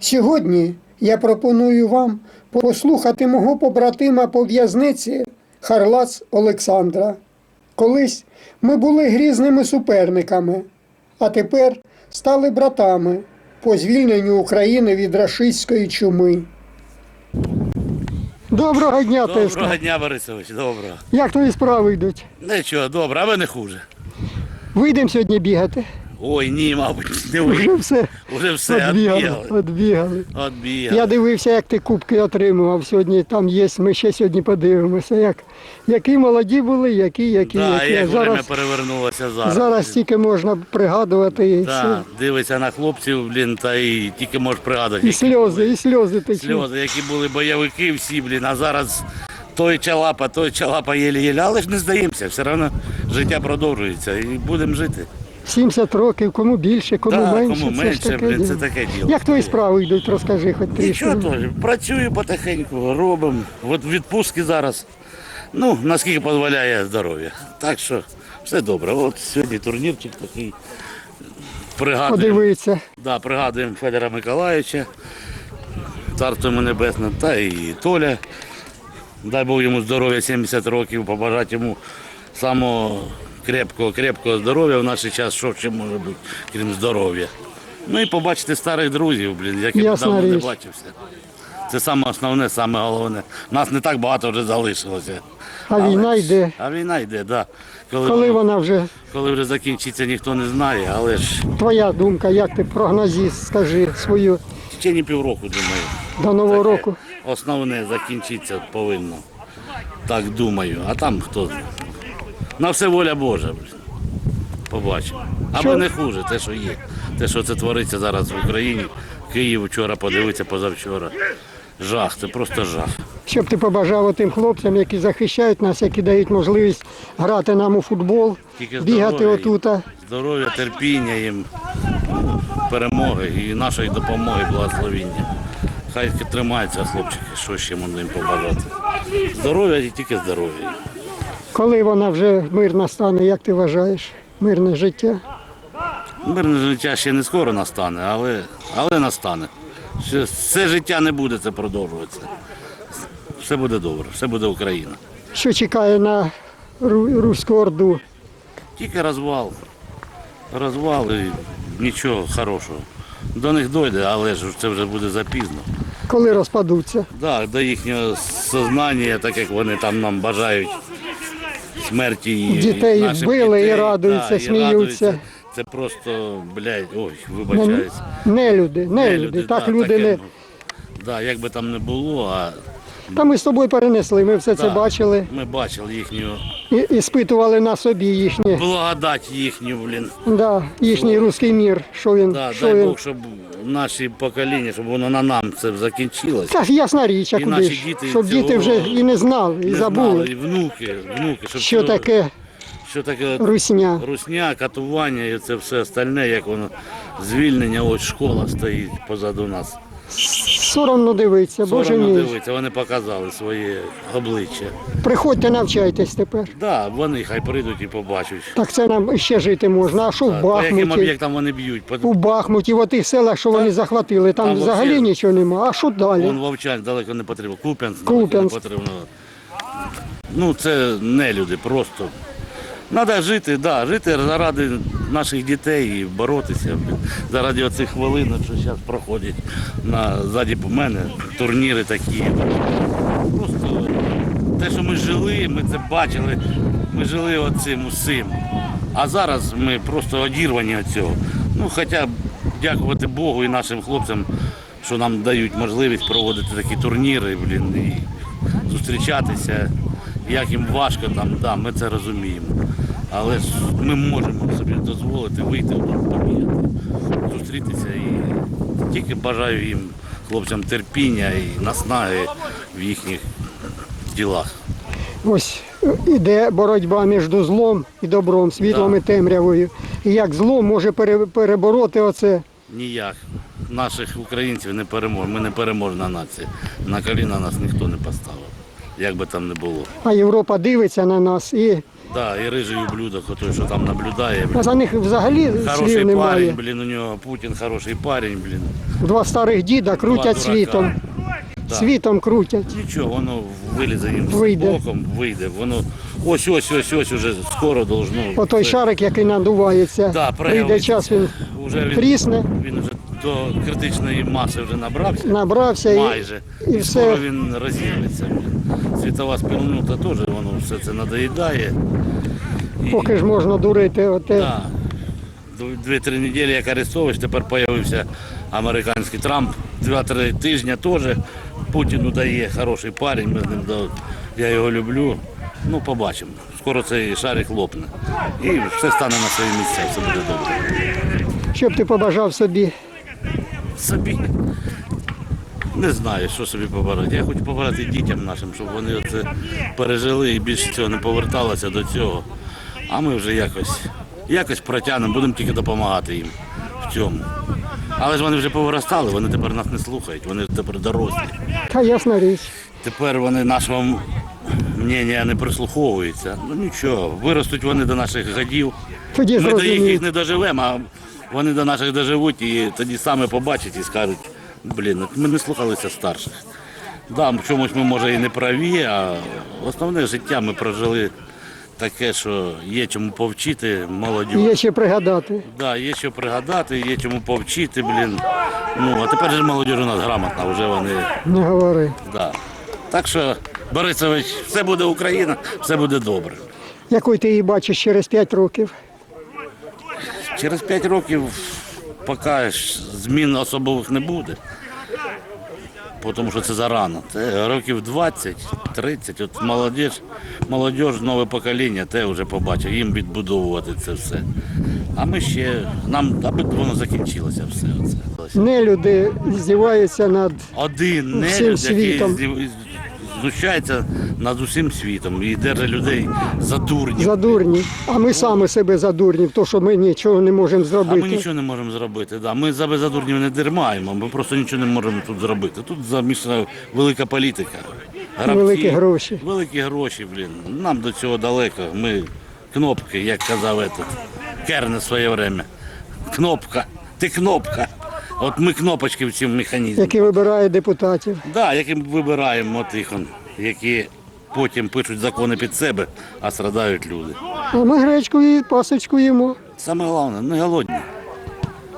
Сьогодні я пропоную вам послухати мого побратима по в'язниці Харлац Олександра. Колись ми були грізними суперниками, а тепер стали братами по звільненню України від рашистської чуми. Доброго дня, Доброго Тесла. дня, Борисович, доброго. Як твої справи йдуть? Нічого, добре, а ви не хуже. Вийдемо сьогодні бігати. Ой, ні, мабуть, не Вже все Уже все відбігали. відбігали. відбігали. Відбігали. Я дивився, як ти кубки отримував сьогодні. Там є. Ми ще сьогодні подивимося, як, які молоді були, які, які, Да, які. як зараз, время перевернулося зараз. зараз тільки можна пригадувати і, да, дивиться на хлопців, блін, та і тільки можеш пригадати. і які сльози, були і сльози такі. сльози, які були бойовики всі, блін, а зараз той чалапа, той чалапа єлі-єлі, але ж не здаємося, все одно життя продовжується і будемо жити. 70 років, кому більше, кому Да, менше. кому це менше, ж таке блін, це діло. таке діло. Як твої справи йдуть, розкажи хоч трішки. Нічого теж, працюю потихеньку, робимо. От відпустки зараз. Ну, наскільки дозволяє здоров'я. Так що все добре. От сьогодні турнірчик такий. Пригадуємо, Подивитися. да, пригадуємо Федора Миколаївича, царство йому небесне, та і Толя. Дай Бог йому здоров'я 70 років, побажати йому самого крепкого, крепкого здоров'я в наш час, що ще може бути, крім здоров'я. Ну і побачити старих друзів, блін, яких Ясна давно не річ. бачився. Це саме основне, саме головне. Нас не так багато вже залишилося. А Але війна йде. А війна йде, так. Да. Коли, Коли вона вже коли вже закінчиться, ніхто не знає, але ж твоя думка, як ти прогнозіст, скажи свою в течение півроку, думаю. до нового року. Основне закінчиться повинно. Так думаю. А там хто знає. На все воля Божа. Побачимо. Аби не хуже, те, що є. Те, що це твориться зараз в Україні. Київ вчора подивиться, позавчора. Жах, це просто жах. Щоб ти побажав тим хлопцям, які захищають нас, які дають можливість грати нам у футбол, Тільки бігати отута. Здоров'я, терпіння їм, перемоги і нашої допомоги, благословіння. Хай тримаються хлопчики, що ще можна їм побажати. Здоров'я і тільки здоров'я. Коли вона вже мирна стане, як ти вважаєш? Мирне життя. Мирне життя ще не скоро настане, але, але настане. Ще Все життя не буде це продовжуватися. Все буде добре, все буде Україна. Що чекає на Руську Орду? Тільки розвал. Розвал і нічого хорошого. До них дойде, але ж це вже буде запізно. Коли розпадуться? Да, до їхнього сознання, так як вони там нам бажають смерті і Дітей наших вбили і радуються, і сміються. радуються. Це просто, блядь, ой, вибачаюсь. Не люди, не люди. Так да, люди таке, не. ну, Да, як би там не було, а Та ми з тобою перенесли, ми все це да, бачили Ми бачили їхню і, і спитували на собі їхнє, благодать їхню, блін. да, їхній руський мір, що він, Да, що дай він. Бог, щоб наші покоління, щоб воно на нам це закінчилось. Та ясна річ, а І куди наші ж? діти щоб цього діти вже і не знали, і Не забули, знали, і внуки, внуки, щоб що цього- таке що таке русня. русня, катування і це все остальне, як воно звільнення, ось школа стоїть позаду нас. Соромно дивитися, боже Соромно мій. дивитися, вони показали своє обличчя. Приходьте, навчайтесь тепер. Да, вони хай прийдуть і побачать. Так це нам ще жити можна. А що в Так, По яким Бахмуті? об'єктам вони б'ють? По- У Бахмуті, в тих селах, що вони захватили, там там взагалі вообще- нічого нема. А що далі? Вон Вовчань далеко не потрібно. Куп'янськ далеко не Куп'янськ. потрібно. Ну, це не люди, просто. Треба жити, да, жити заради наших дітей і боротися. Заради оцих хвилин, що зараз проходять на ззаді мене, турніри такі. Просто те, що ми жили, ми це бачили, ми жили оцим усім. А зараз ми просто одірвані від цього. Ну, хоча дякувати Богу і нашим хлопцям, що нам дають можливість проводити такі турніри, блін, і зустрічатися. Як їм важко там, да, ми це розуміємо. Але ж ми можемо собі дозволити вийти побігати, зустрітися і тільки бажаю їм, хлопцям, терпіння і наснаги в їхніх ділах. Ось е, іде боротьба між злом і добром, світлом і темрявою. І як зло може перебороти оце. Ніяк. Наших українців не переможемо. Ми не переможна нація. На коліна нас ніхто не поставив. Як би там не було. А Європа дивиться на нас і Да, і рижий ублюдок, той, що там наблюдає. А за них взагалі Хороший слів немає. парень, блін, у нього Путін хороший парень, блін. Два старих діда крутять дурака. світом. Да. Світом крутять. Нічого, воно вилізе їм Вийде. з боком, вийде. Воно ось ось ось ось уже скоро должно. О той це- шарик, який надувається. Да, Прийде проявиться. час, він Уже він, трісне, він вже до критичної маси вже набрався. набрався Майже. і І, все. скоро він розірветься. Світова спільнота теж воно все це надоїдає. І, поки ж можна дурити. Оте. да, Дві-три неділі як арестовуєш, тепер з'явився американський Трамп. Два-три тижні теж Путіну дає хороший парень, ми з ним до- я його люблю. Ну, побачимо. Скоро цей шарик лопне. І все стане на свої місця, все буде добре. Що б ти побажав собі? Собі. Не знаю, що собі побороти. Я хочу побороти дітям нашим, щоб вони оце пережили і більше цього не поверталося до цього. А ми вже якось, якось протягнемо, будемо тільки допомагати їм в цьому. Але ж вони вже повиростали, вони тепер нас не слухають, вони тепер дорослі. Та ясна річ. Тепер вони нашого мнення не прислуховуються. Ну нічого, виростуть вони до наших. Тоді Ми до їх, їх не доживемо, а вони до наших доживуть і тоді саме побачать і скажуть, блін, ми не слухалися старших. Да, в чомусь ми може і не праві, а основне життя ми прожили таке, що є чому повчити молоді. Є ще пригадати. Да, є що пригадати, є чому повчити, блін. Ну, а тепер же молодь у нас грамотна, вже вони. Не говори. Да. Так що, Борисович, все буде Україна, все буде добре. Якою ти її бачиш через 5 років? Через 5 років поки змін особових не буде. Тому що це зарано. Це років 20-30. От молодіж, молодіж, нове покоління, те вже побачить, їм відбудовувати це все. А ми ще, нам, аби воно закінчилося все. Оце. Нелюди здіваються над Один Всім нелюд, який світом. здів- знущається над усім світом і держить людей за дурні. задурні, а ми самі себе задурні, в то, що ми нічого не можемо А зробити. ми нічого не можемо зробити. Да. Ми за беззадурнів не дермаємо, ми просто нічого не можемо тут зробити. Тут замішана велика політика. Великі гроші. Великі гроші, блін. Нам до цього далеко. Ми кнопки, як казав этот, Керне своє время. Кнопка. Ти кнопка. От ми кнопочки в цьому механізмі. які вибирають депутатів. Да, які вибираємо тих, які потім пишуть закони під себе, а страдають люди. А ми гречку і пасочку їмо. Саме головне, не голодні.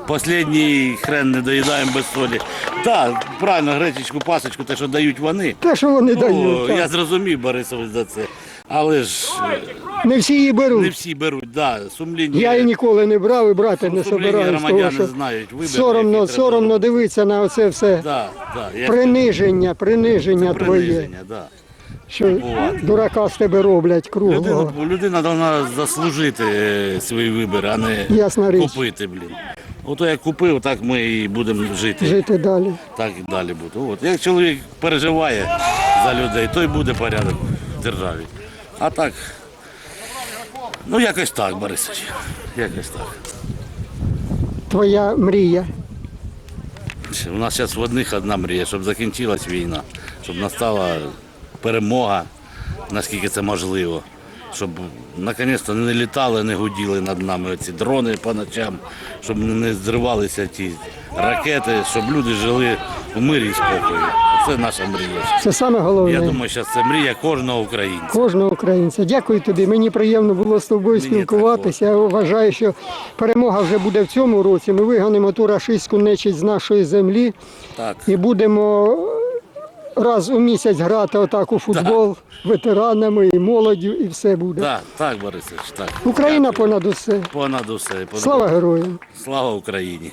Послідній хрен не доїдаємо без солі. Так, правильно, гречечку, пасочку, те, що дають вони. Те, що вони Ну, дають. так. я зрозумів Борисович за це. Але ж е, Не всі її не беруть. всі беруть, да, сумлінні. Я її ніколи не брав і брати не сумлінні собираюсь, тому громадяни що знають вибір. соромно, який треба соромно робити. дивитися на оце все. Да, да, я- Приниження, приниження твоє. приниження, да. Що дурака з тебе роблять круглого. Людина, людина повинна заслужити е, свій вибір, а не Ясна річ. купити, блін. Ото як купив, так ми і будемо жити. Жити далі. Так і далі буде. От. Як чоловік переживає за людей, то й буде порядок в державі. А так, ну якось так, Борисович. Якось так. Твоя мрія. У нас зараз в одних одна мрія, щоб закінчилась війна, щоб настала перемога, наскільки це можливо. Щоб наконець-то не літали, не гуділи над нами ці дрони по ночам, щоб не зривалися ті ракети, щоб люди жили в мирі і спокої. Це наша мрія. Це саме головне. Я думаю, що це мрія кожного українця. Кожного українця. Дякую тобі. Мені приємно було з тобою Мені спілкуватися. Я вважаю, що перемога вже буде в цьому році. Ми вигонимо ту рашистську нечисть з нашої землі Так. і будемо раз у місяць грати отак у футбол ветеранами і молоддю, і все буде. Так, так, Борисович, так. Україна Дякую. понад усе. понад усе. Понад... Слава героям! Слава Україні.